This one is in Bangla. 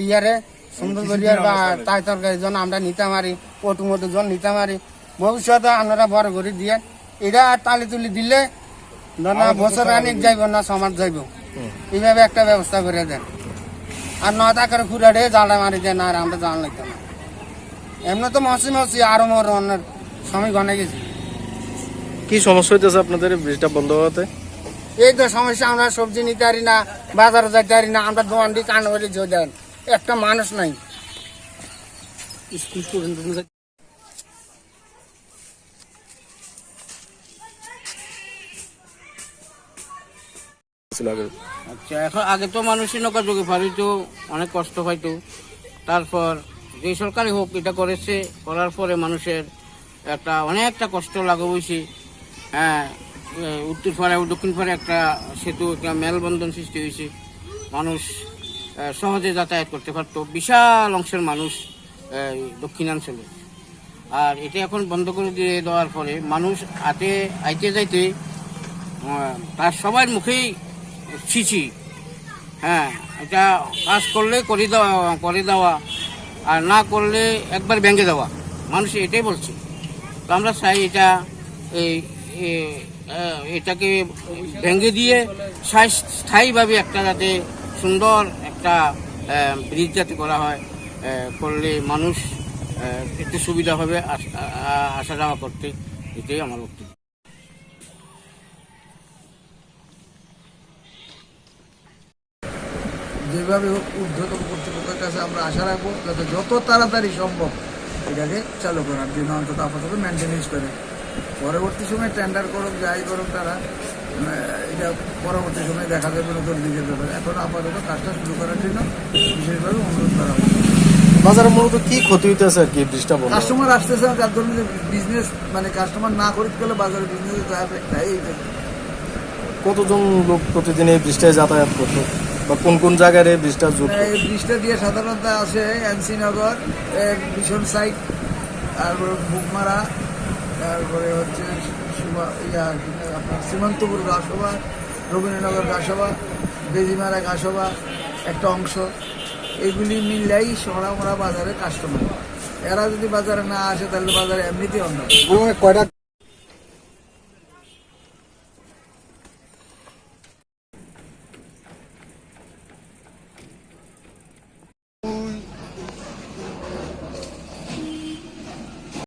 দিয়ারে সুন্দর করিয়ার বা তাই তরকারি জন আমরা নিতে পারি পটু মটু জন নিতে ভবিষ্যতে আপনারা বড় করে দিয়ে এটা তালি তুলি দিলে না বছর অনেক যাইব না সমাজ যাইব। এইভাবে একটা ব্যবস্থা করে দেন। আর জালা মারি দেন আর আমরা জান লাগতে না। এমনি তো মসি মসি আরও মর অন্যের সময় গনে গেছি। কি সমস্যা হইতেছে আপনাদের ব্রিজটা বন্ধ হওয়াতে? এই তো সমস্যা আমরা সবজি নিতে পারি না বাজারে যাইতে পারি না আমরা দোকান দিয়ে কান করে দেন। একটা মানুষ নাই। স্কুল স্টুডেন্ট আচ্ছা এখন আগে তো মানুষই নৌকা যোগে পারিতো অনেক কষ্ট পাইতো তারপর যে সরকারি হোক এটা করেছে করার পরে মানুষের একটা অনেকটা কষ্ট লাগে বইছে হ্যাঁ উত্তর পাড়ে দক্ষিণ পাড়ে একটা সেতু একটা মেলবন্ধন সৃষ্টি হয়েছে। মানুষ সহজে যাতায়াত করতে পারতো। বিশাল অংশের মানুষ দক্ষিণাঞ্চলে। আর এটা এখন বন্ধ করে দিয়ে দেওয়ার পরে মানুষ হাতে আইতে যাইতে তার সবার মুখেই ছিছি। হ্যাঁ এটা কাজ করলে করে দেওয়া করে দেওয়া, আর না করলে একবার ভেঙে দেওয়া। মানুষ এটাই বলছে। তো আমরা চাই এটা, এই এটাকে ভেঙে দিয়ে স্থায়ীভাবে একটা যাতে সুন্দর একটা ব্রিজ যাতে করা হয় করলে মানুষ একটু সুবিধা হবে আস- যাওয়া করতে। এটাই আমার বক্তব্য। যেভাবে হোক ঊর্ধ্বতন কর্তৃপক্ষের কাছে আমরা আশা রাখব, যাতে যত তাড়াতাড়ি সম্ভব এটাকে চালু করার জন্য অন্তত আপাতত মেনটেনেন্স করে। পরবর্তী সময় টেন্ডার করুক যাই করুক তারা এটা পরবর্তী সময় দেখা যাবে নতুন দিকের ব্যাপারে। এখন আপাতত কাজটা শুরু করার জন্য বিশেষভাবে অনুরোধ করা হচ্ছে বাজারে মূলত কি ক্ষতি হইতেছে আর কি বন্ধ কাস্টমার আসতেছে না যার জন্য বিজনেস মানে কাস্টমার না খরিদ করলে বাজারে বিজনেস তাই কতজন লোক প্রতিদিন এই ব্রিজটায় যাতায়াত করতো? বা কোন কোন জায়গায় এই ব্রিজটা যুক্ত এই ব্রিজটা দিয়ে সাধারণত আসে এনসিনগর মিশন সাইট তারপরে বুকমারা তারপরে হচ্ছে আপনার সীমান্তপুর গাসভা রবীন্দ্রনগর গাসভা বেজিমারা গাসভা একটা অংশ। এগুলি মিললেই মরা বাজারে কাস্টমার এরা যদি বাজারে না আসে, তাহলে বাজারে এমনিতেই অন্য কয়টা